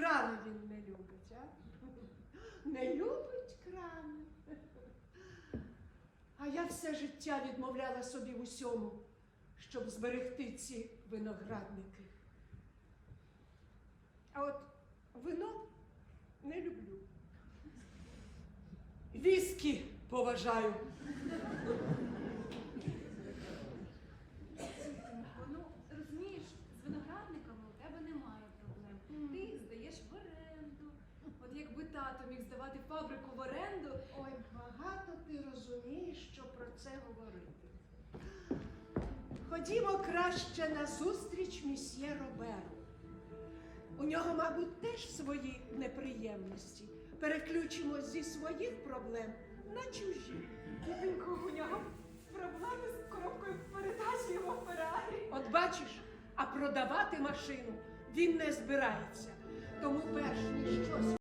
крани він не любить, а? Не любить крани. А я все життя відмовляла собі в усьому, щоб зберегти ці виноградники. А от вино не люблю. Віскі поважаю. Ну, розумієш, з виноградниками у тебе немає проблем. Ти здаєш в оренду. От якби тато міг здавати фабрику в оренду, Ой, багато ти розумієш, що про це говорити. Ходімо краще на зустріч місьє Роберу. У нього, мабуть, теж свої неприємності. Переключимо зі своїх проблем на чужі. Тітонько, у нього проблеми з коробкою передач його Феррарі. От бачиш, а продавати машину він не збирається. Тому